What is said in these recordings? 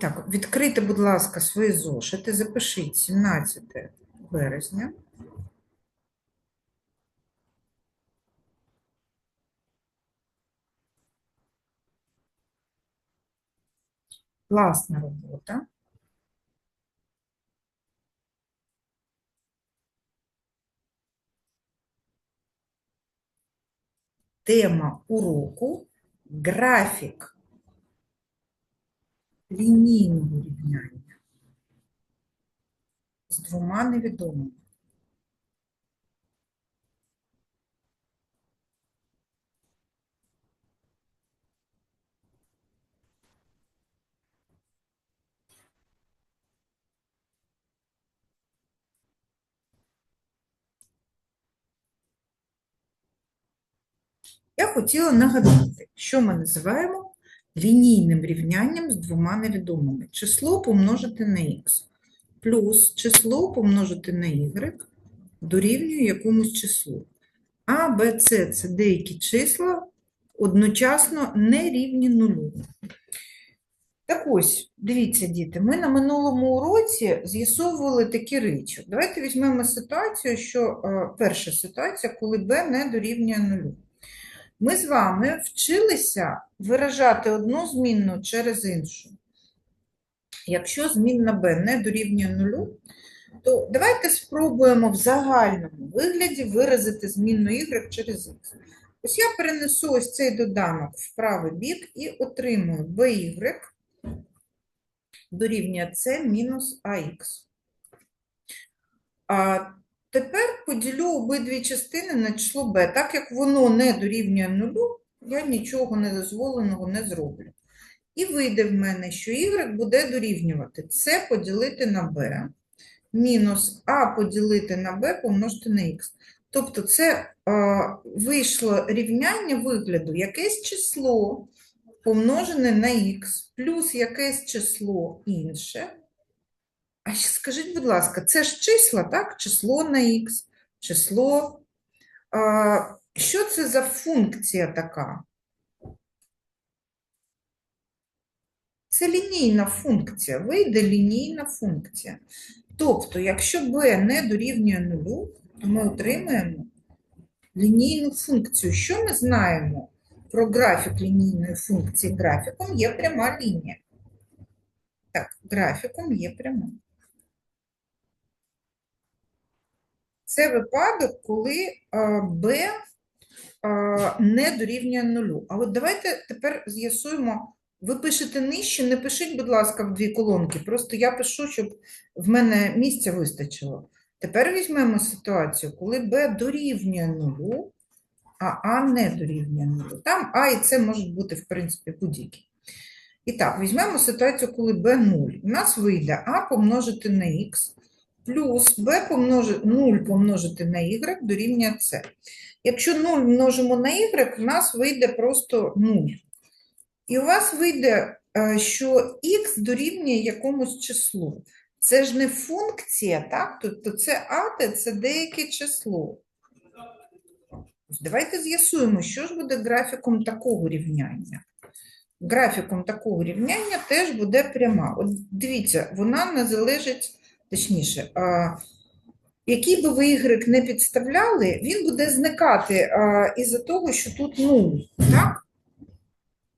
Так, відкрийте, будь ласка, свої зошити, запишіть 17 березня. Класна робота. Тема уроку графік лінійного рівняння з двома невідомими. Я хотіла нагадати, що ми називаємо лінійним рівнянням з двома невідомими. Число помножити на х плюс число помножити на y дорівнює якомусь числу. А, Б, С – це деякі числа, одночасно не рівні нулю. Так ось, дивіться, діти, ми на минулому уроці з'ясовували такі речі. Давайте візьмемо ситуацію, що е, перша ситуація, коли b не дорівнює нулю. Ми з вами вчилися виражати одну змінну через іншу. Якщо змінна b не дорівнює нулю, то давайте спробуємо в загальному вигляді виразити змінну y через x. Ось я перенесу ось цей доданок в правий бік і отримую by дорівнює c мінус ax. Тепер поділю обидві частини на число b. Так як воно не дорівнює нулю, я нічого недозволеного не зроблю. І вийде в мене, що y буде дорівнювати c поділити на b, мінус а поділити на b помножити на х. Тобто це а, вийшло рівняння вигляду якесь число помножене на х, плюс якесь число інше. А скажіть, будь ласка, це ж числа, так? Число на х, число. А, що це за функція така? Це лінійна функція, вийде лінійна функція. Тобто, якщо b не дорівнює нулю, то ми отримаємо лінійну функцію. Що ми знаємо про графік лінійної функції? Графіком є пряма лінія. Так, графіком є пряма. Це випадок, коли b не дорівнює нулю. А от давайте тепер з'ясуємо. Ви пишете нижче, не пишіть, будь ласка, в дві колонки. Просто я пишу, щоб в мене місця вистачило. Тепер візьмемо ситуацію, коли b дорівнює нулю, а а не дорівнює нулю. Там а і С можуть бути, в принципі, будь-які. І так, візьмемо ситуацію, коли b 0. У нас вийде а помножити на х, плюс b помножити, 0 помножити на y дорівнює c. Якщо 0 множимо на y, у нас вийде просто 0. І у вас вийде, е, що х дорівнює якомусь числу. Це ж не функція, так? Тобто це а, це деяке число. Давайте з'ясуємо, що ж буде графіком такого рівняння. Графіком такого рівняння теж буде пряма. От дивіться, вона не залежить, точніше, який би ви y не підставляли, він буде зникати із-за того, що тут 0, так?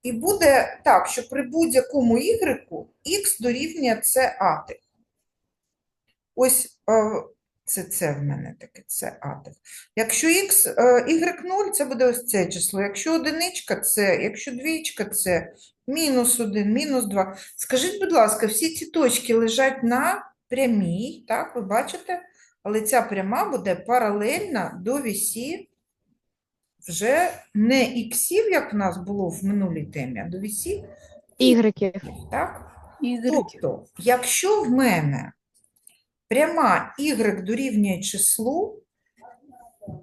І буде так, що при будь-якому y х дорівнює це атих. Ось це це в мене таке, це атих. Якщо х, y 0, це буде ось це число. Якщо одиничка це, якщо двічка це мінус 1, мінус 2. Скажіть, будь ласка, всі ці точки лежать на прямій, так, ви бачите? Але ця пряма буде паралельна до вісі вже не іксів, як в нас було в минулій темі, а до вісі, Ігреків. так? Ігрики. Тобто, якщо в мене пряма y дорівнює числу,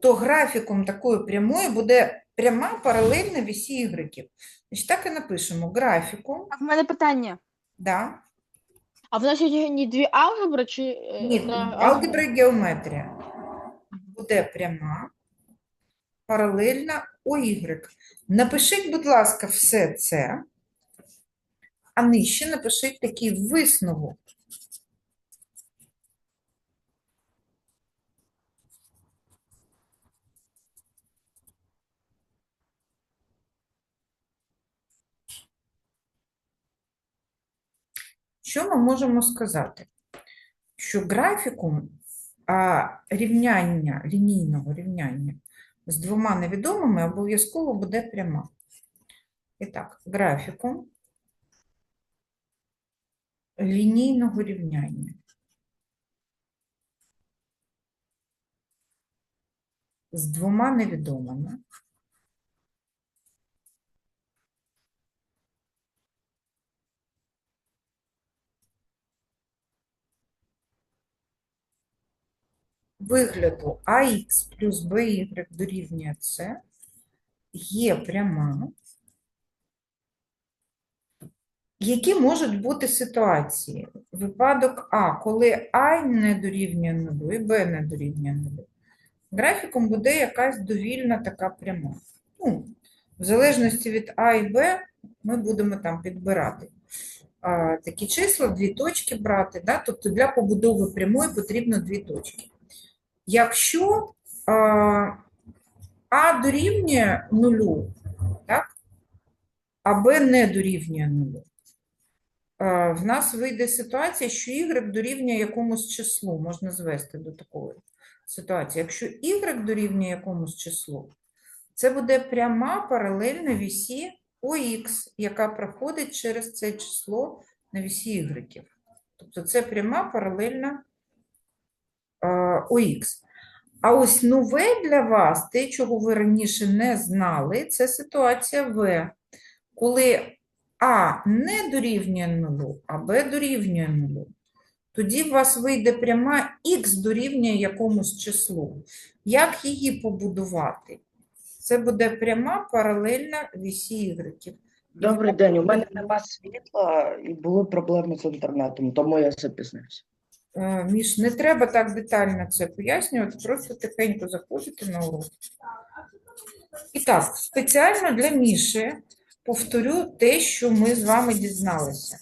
то графіком такої прямої буде пряма паралельна вісі y. Значить, так і напишемо графіком, А в мене питання. да? А в нас сьогодні дві алгебри чи е, Ні, одна алгебра і геометрія. Буде пряма, паралельна ОY. Напишіть, будь ласка, все це. а нижче напишіть такий висновок. Що ми можемо сказати? Що графікум а, рівняння, лінійного рівняння з двома невідомими обов'язково буде пряма. І так, графікум лінійного рівняння з двома невідомими вигляду ax плюс by дорівнює c є пряма, які можуть бути ситуації? Випадок А, коли А не дорівнює нулю і Б не дорівнює нулю. Графіком буде якась довільна така пряма. Ну, в залежності від А і Б ми будемо там підбирати а, такі числа, дві точки брати. Да? Тобто для побудови прямої потрібно дві точки. Якщо а, А дорівнює нулю, так? а Б не дорівнює нулю, а, в нас вийде ситуація, що y дорівнює якомусь числу, можна звести до такої ситуації. Якщо y дорівнює якомусь числу, це буде пряма паралельна вісі ОХ, яка проходить через це число на вісі y. Тобто це пряма паралельна ОХ. А ось нове для вас, те, чого ви раніше не знали, це ситуація В, коли А не дорівнює нулю, а Б дорівнює нулю. Тоді в вас вийде пряма х дорівнює якомусь числу. Як її побудувати? Це буде пряма паралельна вісі Y. Добрий день. У мене нема світла і були проблеми з інтернетом, тому я запізнився. Е, Міш, не треба так детально це пояснювати, просто тихенько заходите на урок. І так, спеціально для Міші повторю те, що ми з вами дізналися.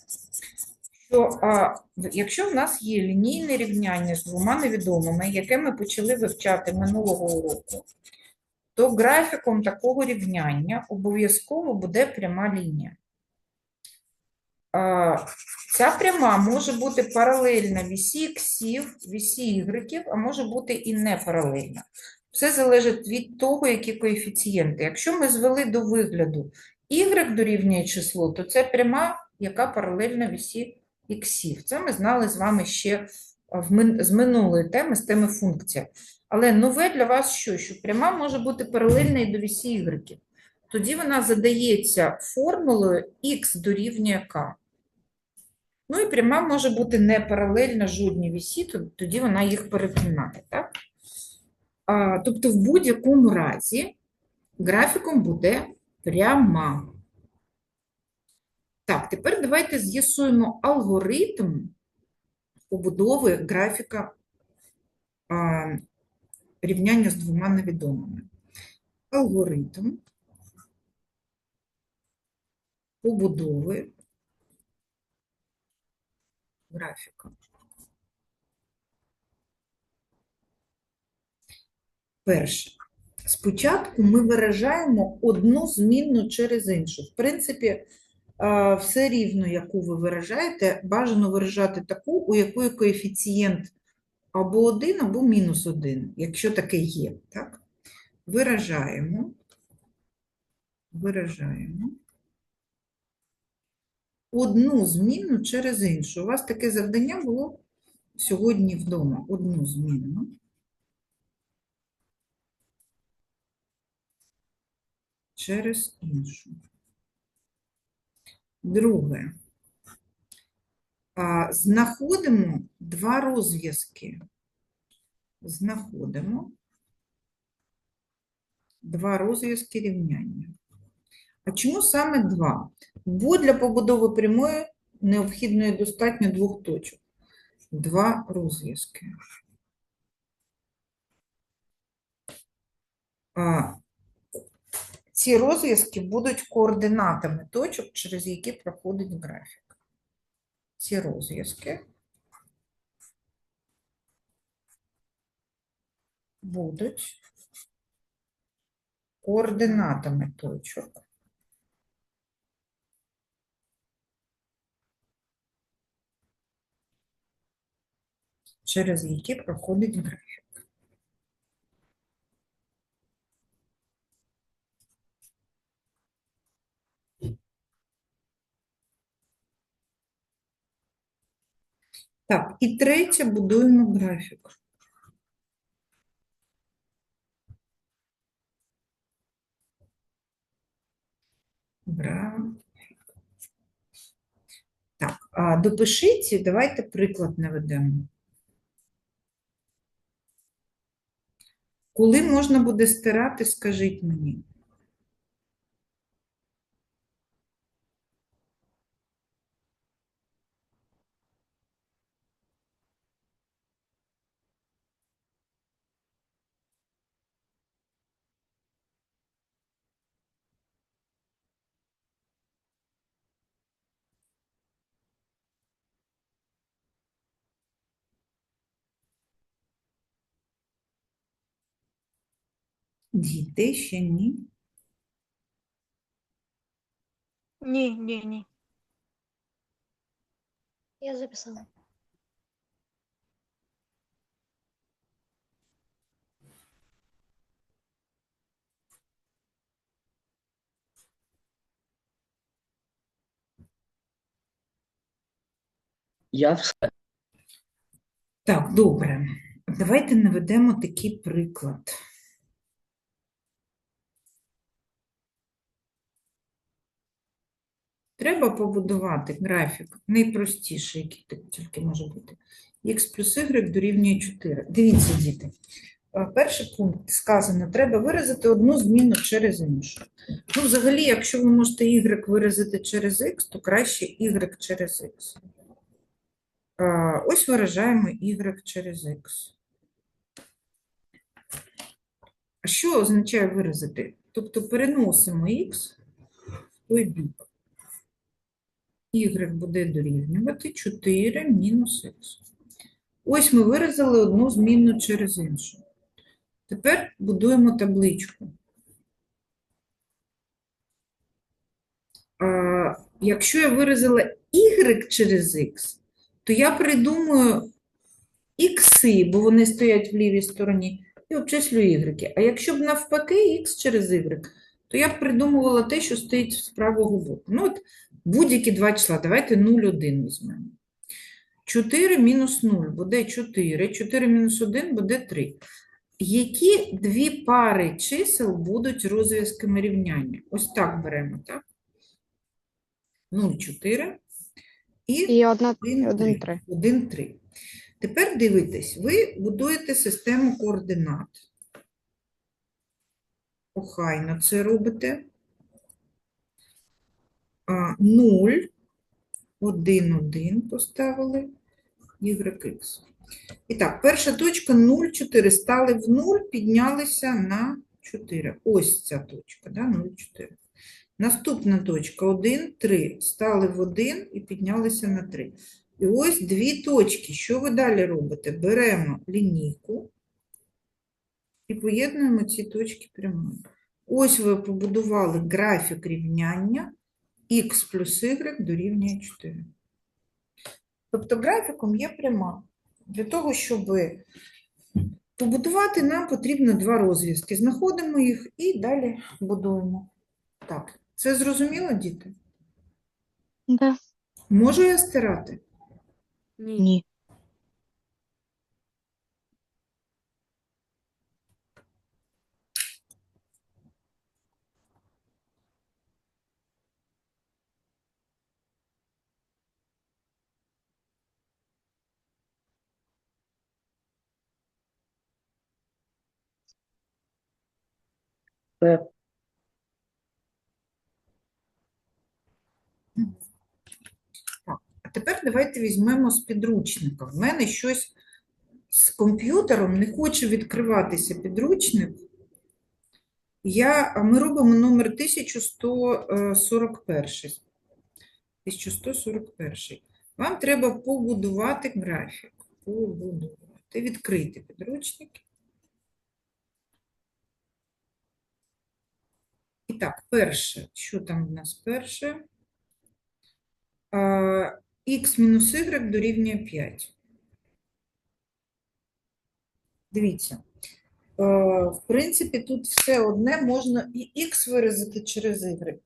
Що а, якщо в нас є лінійне рівняння з двома невідомими, яке ми почали вивчати минулого уроку, то графіком такого рівняння обов'язково буде пряма лінія. Ця пряма може бути паралельна вісі іксів, вісі ігреків, а може бути і не паралельна. Все залежить від того, які коефіцієнти. Якщо ми звели до вигляду y дорівнює числу, то це пряма, яка паралельна вісі іксів. Це ми знали з вами ще з минулої теми, з теми функція. Але нове для вас що? Що пряма може бути паралельна і до вісі ігреків. Тоді вона задається формулою х дорівнює k. Ну і пряма може бути не паралельна жодній вісі, тоді вона їх перетинає. Так? А, тобто в будь-якому разі графіком буде пряма. Так, тепер давайте з'ясуємо алгоритм побудови графіка а, рівняння з двома невідомими. Алгоритм побудови графіка. Перше. Спочатку ми виражаємо одну змінну через іншу. В принципі, все рівно, яку ви виражаєте, бажано виражати таку, у якої коефіцієнт або 1, або мінус 1, якщо таке є. Так? Виражаємо. Виражаємо одну змінну через іншу. У вас таке завдання було сьогодні вдома. Одну змінну. через іншу. Друге. Знаходимо два розв'язки. Знаходимо два розв'язки рівняння. А чому саме два? Бо для побудови прямої необхідно і достатньо двох точок. Два розв'язки. Ці розв'язки будуть координатами точок, через які проходить графік. ці розв'язки будуть координатами точок. Через які проходить графік. Так, і третє будуємо графік. Так, допишіть, давайте приклад наведемо. Коли можна буде стирати, скажіть мені. Діти ще ні. Ні, ні, ні. Я записала. Я все. Так, добре. Давайте наведемо такий приклад. Треба побудувати графік найпростіший, який тільки може бути. Х плюс y дорівнює 4. Дивіться, діти. Е, Перший пункт сказано, треба виразити одну зміну через іншу. Ну, взагалі, якщо ви можете y виразити через x, то краще y через x. Е, Ось виражаємо y через x. Що означає виразити? Тобто переносимо x в той бік. Y буде дорівнювати 4 мінус х. Ось ми виразили одну змінну через іншу. Тепер будуємо табличку. А, якщо я виразила y через x, то я придумаю ікси, бо вони стоять в лівій стороні, і обчислю y. А якщо б навпаки x через y, то я б придумувала те, що стоїть з правого боку. Ну, от будь-які два числа. Давайте 0,1 візьмемо. 4 мінус 0 буде 4, 4 мінус 1 буде 3. Які дві пари чисел будуть розв'язками рівняння? Ось так беремо, так? 0, 4 і І одна, 1, один 3. 1, 3. Тепер дивитесь, ви будуєте систему координат. Охайно це робите. А, 0, 1, 1 поставили, YX. І так, перша точка 0, 4. Стали в 0, піднялися на 4. Ось ця точка, да, 0, 4. Наступна точка 1, 3. Стали в 1 і піднялися на 3. І ось дві точки. Що ви далі робите? Беремо лінійку і поєднуємо ці точки прямою. Ось ви побудували графік рівняння х плюс y дорівнює 4. Тобто графіком є пряма. Для того, щоб побудувати, нам потрібно два розв'язки. Знаходимо їх і далі будуємо. Так, це зрозуміло, діти? Да. Можу я стирати? Ні. Все. А тепер давайте візьмемо з підручника. В мене щось з комп'ютером не хоче відкриватися підручник. Я, ми робимо номер 1141. 1141. Вам треба побудувати графік. Побудувати, відкрити підручники. Так, перше, що там в нас перше? А, Х мінус y дорівнює 5. Дивіться. В принципі, тут все одне можна і х виразити через y.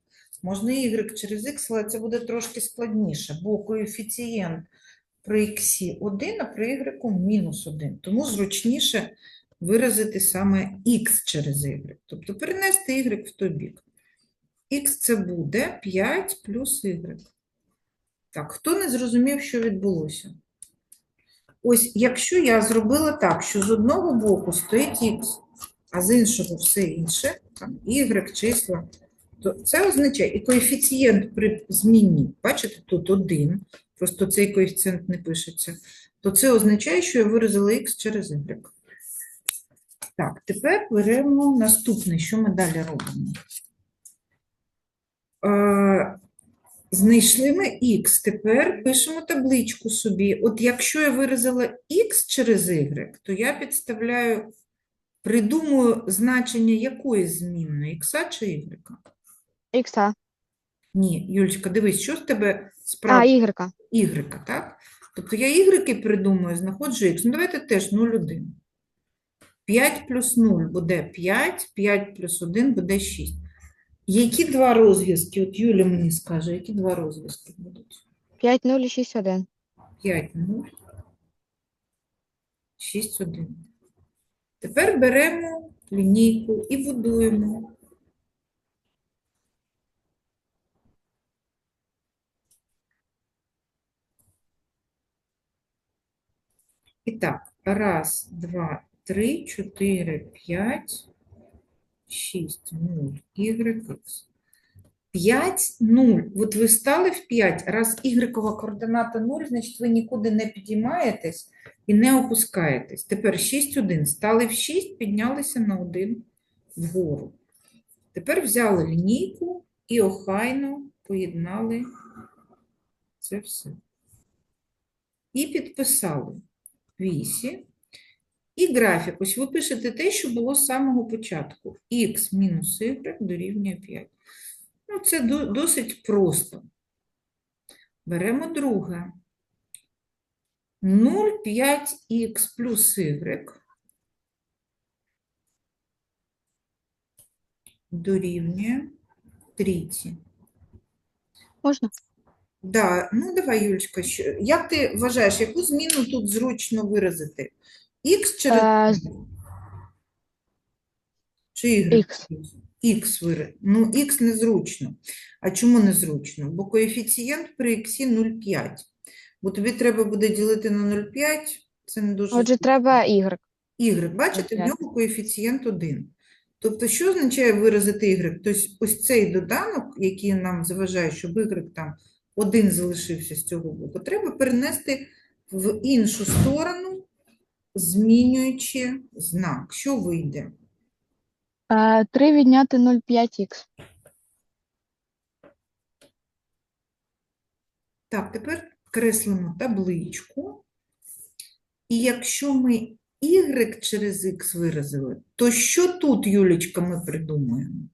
Можна і y через x, але це буде трошки складніше, бо коефіцієнт при x 1, а при y мінус 1. Тому зручніше виразити саме x через y. Тобто перенести y в той бік. Х це буде 5 плюс y. Так, хто не зрозумів, що відбулося? Ось, якщо я зробила так, що з одного боку стоїть х, а з іншого все інше, там, y, числа, то це означає, і коефіцієнт при зміні, бачите, тут 1, просто цей коефіцієнт не пишеться, то це означає, що я виразила х через y. Так, тепер беремо наступне, що ми далі робимо. Е, Знайшли ми х, тепер пишемо табличку собі. От якщо я виразила х через y, то я підставляю, придумую значення якої змінної, х чи y? Ікса. Ні, Юлечка, дивись, що з тебе А, справа ігрека. y, так? Тобто я y придумую, знаходжу x. Ну, давайте теж 0,1. 5 плюс 0 буде 5, 5 плюс 1 буде 6. Які два розв'язки? От Юля мені скаже, які два розв'язки будуть? 5, 0 і 6, 1. 5, 0, 6, 1. Тепер беремо лінійку і будуємо. І так, раз, два, три, чотири, п'ять, шість, нуль, y, x. 5, 0. От ви стали в 5, раз ігрекова координата 0, значить ви нікуди не підіймаєтесь і не опускаєтесь. Тепер 6, 1. Стали в 6, піднялися на 1 вгору. Тепер взяли лінійку і охайно поєднали це все. І підписали вісі. І графік. Ось ви пишете те, що було з самого початку. х мінус y дорівнює 5. Ну, це до- досить просто. Беремо друге. 0,5х плюс y дорівнює трійці. Можна? Да, ну давай, Юлечка, що, як ти вважаєш, яку зміну тут зручно виразити? Х через Е? Чи y? Х. Х виразити. Ну, х незручно. А чому незручно? Бо коефіцієнт при х 0,5. Бо тобі треба буде ділити на 0,5, це не дуже Отже, треба Y. Y, бачите, в 0,5. нього коефіцієнт 1. Тобто, що означає виразити y? Тобто, ось цей доданок, який нам заважає, щоб y там один залишився з цього боку, треба перенести в іншу сторону, змінюючи знак. Що вийде? 3 відняти 0,5х. Так, тепер креслимо табличку. І якщо ми y через x виразили, то що тут, Юлічка, ми придумуємо?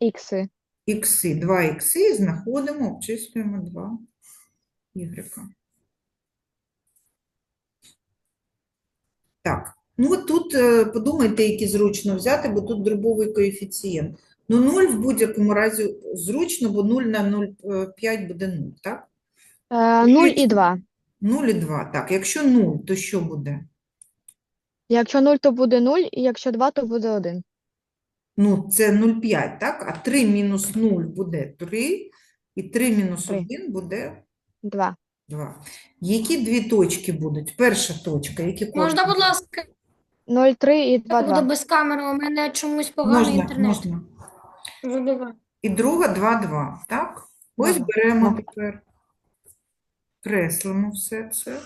Ікси. ікси, 2 ікси, знаходимо, обчислюємо 2 ігрека. Так, ну от тут е, подумайте, які зручно взяти, бо тут дробовий коефіцієнт. Ну, 0 в будь-якому разі зручно, бо 0 на 0,5 буде 0, так? 0 і 2. 0 і 2, так. Якщо 0, то що буде? Якщо 0, то буде 0, і якщо 2, то буде 1. Ну, це 0,5, так? А 3 мінус 0 буде 3, і 3 мінус 1 буде 2. 2. Які дві точки будуть? Перша точка, які Можна, будь ласка, 0, 3 і 2, я буду 2. без камери, у мене чомусь поганий Можна, інтернет. можна. І друга 2, 2, так? Ось беремо тепер, креслимо все це.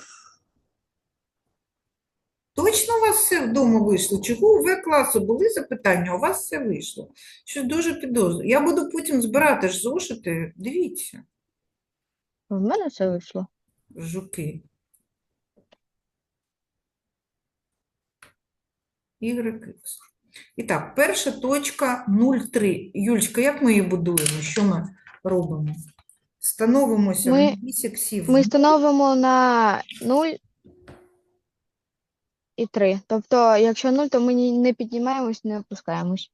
Точно у вас все вдома вийшло? Чого у В-класу були запитання, а у вас все вийшло? Щось дуже підозрюю. Я буду потім збирати ж зошити, дивіться. В мене все вийшло. жуки. YX. І так, перша точка 0,3. Юльчка, як ми її будуємо? Що ми робимо? Становимося Ми- на вісь іксів. Ми становимо на 0 і 3. Тобто, якщо 0, то ми ні- не піднімаємось, не опускаємось.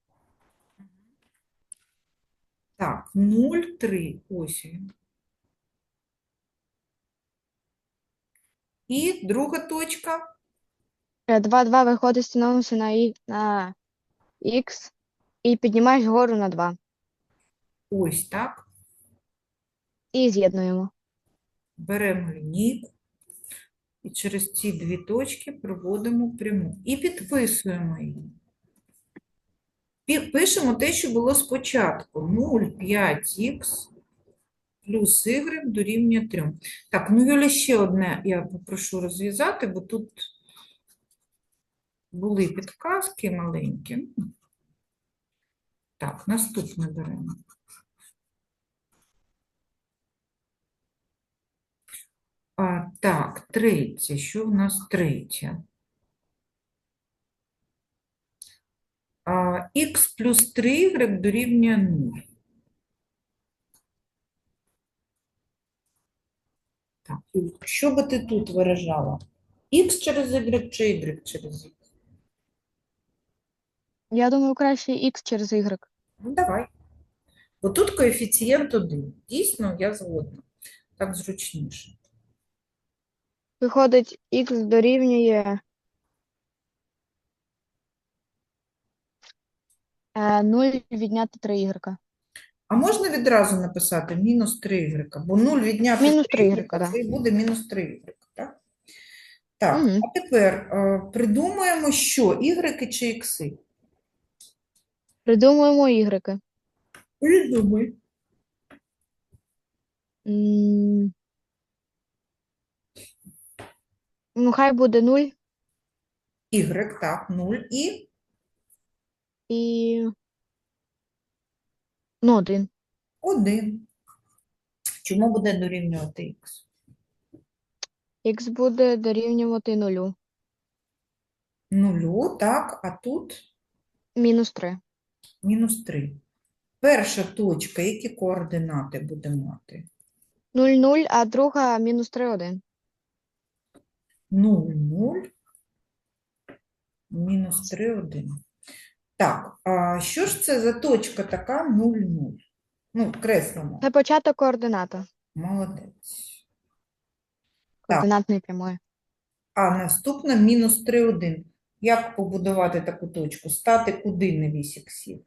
Так, 0,3. Ось він. І друга точка 2, 2 виходить, становимося на, і, на х і піднімаєш вгору на 2. ось так. І з'єднуємо. Беремо лінійку і через ці дві точки проводимо пряму. І підписуємо її. Пі- Пишемо те, що було спочатку. 0,5х плюс y дорівнює 3. Так, ну Юля, ще одне я попрошу розв'язати, бо тут були підказки маленькі. Так, наступне беремо. А, так, третє. Що в нас третє? Х плюс 3y дорівнює 0. Так, що би ти тут виражала? Х через y чи y через х? Я думаю, краще х через y. Ну, давай. Бо тут коефіцієнт 1. Дійсно, я згодна. Так зручніше. Виходить, х дорівнює е, 0 відняти 3 y. А можна відразу написати мінус 3y, бо 0 відняти Мінус 3y, 3y, да. це і буде мінус 3y, так? Так, Мгм. а тепер е, придумаємо, що y чи ікси? Придумуємо y. Придумай. М, Ну, хай буде 0 Y, так, 0 і і ну, 1. 1. Чому буде дорівнювати х? Х буде дорівнювати 0. Нулю, так, а тут Мінус 3. мінус 3. Перша точка, які координати буде мати? 0, 0, а друга мінус 3, 1. 0, 0, мінус 3, 1. Так, а що ж це за точка така 0, 0? Ну, креслимо. Це початок координата. Молодець. Так. Координатної прямої. А наступна мінус 3, 1. Як побудувати таку точку? Стати куди на вісь іксів?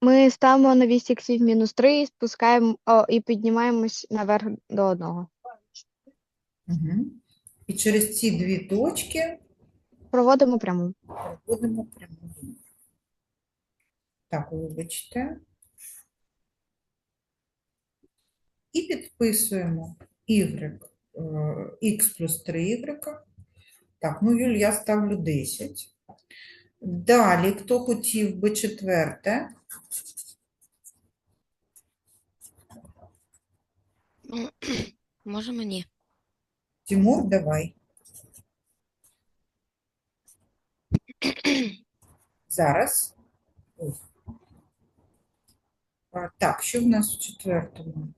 Ми ставимо на вісь іксів мінус 3 і спускаємо о, і піднімаємось наверх до 1. Угу. І через ці дві точки Проводимо пряму. Будемо прямо. лінію. Так, вибачте. І підписуємо y, е, x плюс 3y. Так, ну, Юль, я ставлю 10. Далі, хто хотів би четверте? Ну, може мені. Тимур, давай. Зараз. Ой. Так, що в нас у четвертому?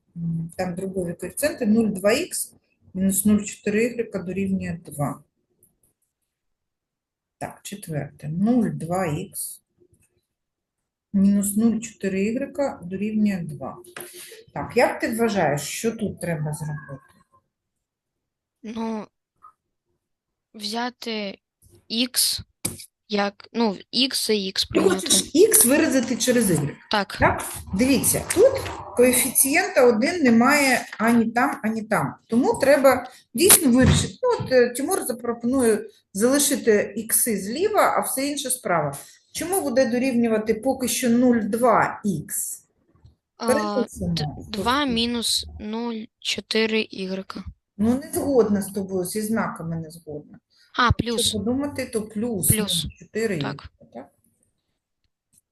Там дробові коефіцієнти 0,2х мінус 0,4y дорівнює 2. Так, четверте. 0,2х мінус 0,4y дорівнює 2. Так, як ти вважаєш, що тут треба зробити? Ну, взяти x, як, ну, x і x Ти прийняти. хочеш х виразити через y. Так, Так? Дивіться, тут коефіцієнта 1 немає ані там, ані там. Тому треба дійсно вирішити. Ну, от е, Тимур запропонує залишити ікси зліва, а все інше справа. Чому буде дорівнювати поки що 0,2х? а, Переписуємо. 2 мінус 0,4 y. Ну, не згодна з тобою, зі знаками не згодна. А, плюс. Якщо подумати, то плюс, Плюс. 4 Так. так?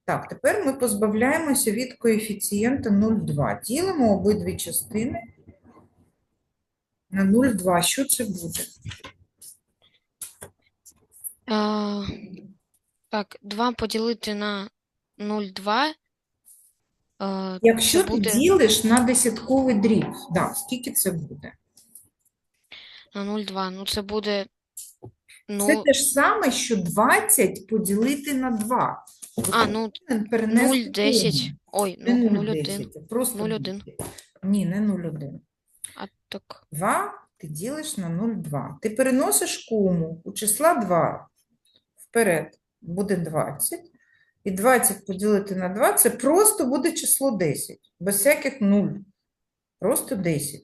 Так, тепер ми позбавляємося від коефіцієнта 0,2. Ділимо обидві частини на 0,2. Що це буде? А, так, 2 поділити на 0,2. А, Якщо це ти буде ділиш на десятковий дріб, да, скільки це буде? на 0,2. Ну, це буде. Це Ну, те ж саме, що 20 поділити на 2. а, ну, 0,10. кому. Ой, Не ну, 0,10, 0,1. а просто 0,1. 10. Ні, не 0,1. А так. 2 ти ділиш на 0,2. Ти переносиш кому у числа 2 вперед буде 20. І 20 поділити на 2 це просто буде число 10. Без всяких 0. Просто 10.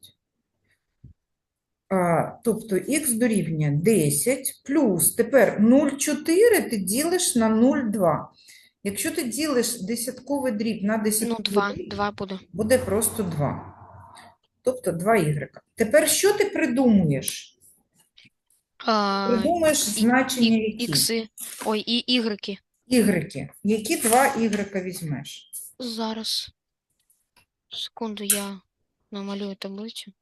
Тобто х дорівнює 10 плюс тепер 0,4 ти ділиш на 0,2. Якщо ти ділиш десятковий дріб на Ну, 2. дріб, 2 буде. буде просто 2. Тобто 2y. Тепер що ти придумуєш? А, Придумаєш значення які? ікси. Ой, і ігреки. Ігреки. Які два ігрека візьмеш? Зараз. Секунду, я намалюю таблицю.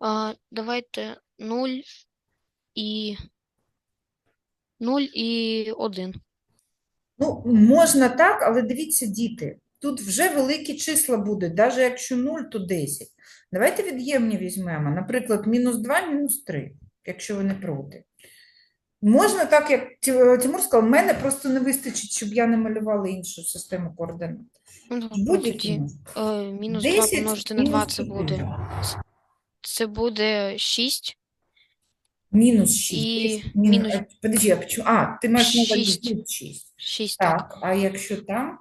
А, давайте 0 і 0 і 1. Ну, можна так, але дивіться, діти, тут вже великі числа будуть, навіть якщо 0, то 10. Давайте від'ємні візьмемо, наприклад, мінус 2, мінус 3, якщо ви не проти. Можна так, як Тимур сказав, в мене просто не вистачить, щоб я не малювала іншу систему координат. Ну, Будь-які тоді можна. е, 2 помножити на 2 це буде. Це буде 6. Мінус 6. І Мінус... а, Подожди, а, почему- а, ти маєш на увазі Шість. тут 6. 6, так. Так, а якщо там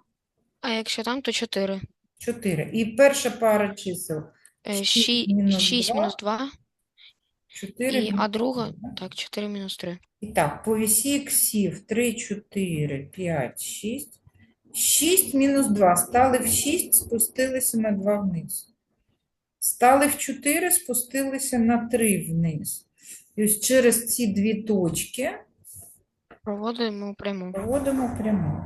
А якщо там, то 4. 4. І перша пара чисел Шість 6, мінус 6 два. мінус 2. 4. І, а друга, так, 4 мінус 3. І так, по вісі іксів 3, 4, 5, 6. 6 мінус 2. Стали в 6, спустилися на 2 вниз. Стали в 4, спустилися на 3 вниз. І ось через ці дві точки Проводимо пряму. проводимо пряму.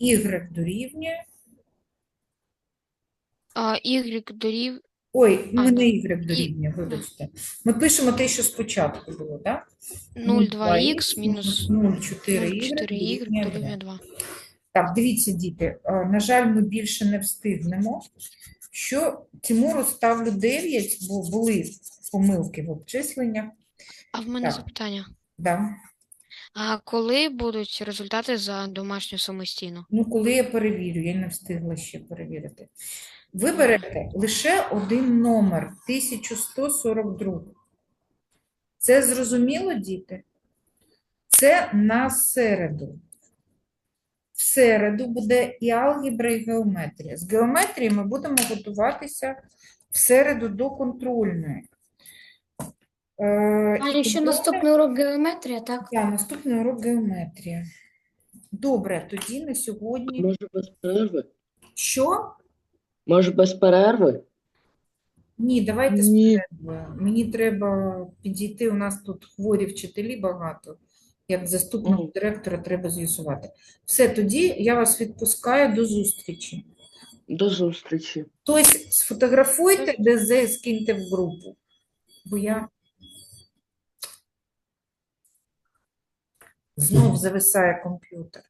Y дорівнює. А Y дорів... Ой, А, ми ну, не Y дорівнює, вибачте. Ми пишемо те, що спочатку було, так? 0,2х мінус 0,4y 4y дорівнює дорівнює 2. 2. Так, дивіться, діти, на жаль, ми більше не встигнемо. Що Тимуру ставлю 9, бо були помилки в обчисленнях. А в мене Так. запитання. Да. А коли будуть результати за домашню самостійну? Ну, коли я перевірю, я не встигла ще перевірити. Ви берете лише один номер 1142. Це зрозуміло, діти? Це на середу. В середу буде і алгебра, і геометрія. З геометрії ми будемо готуватися в середу до контрольної. Е, А і ще контрольна- наступний урок геометрія, так? Так, наступний урок геометрія. Добре, тоді на сьогодні. Може без перерви? Що? Може без перерви? Ні, давайте з Ні. перервою. Мені треба підійти. У нас тут хворі вчителі багато. Як заступнику директора треба з'ясувати. Все, тоді я вас відпускаю до зустрічі. До зустрічі. Хтось сфотографуйте ДЗ, скиньте в групу. Бо я знов зависає комп'ютер.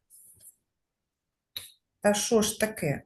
Та що ж таке?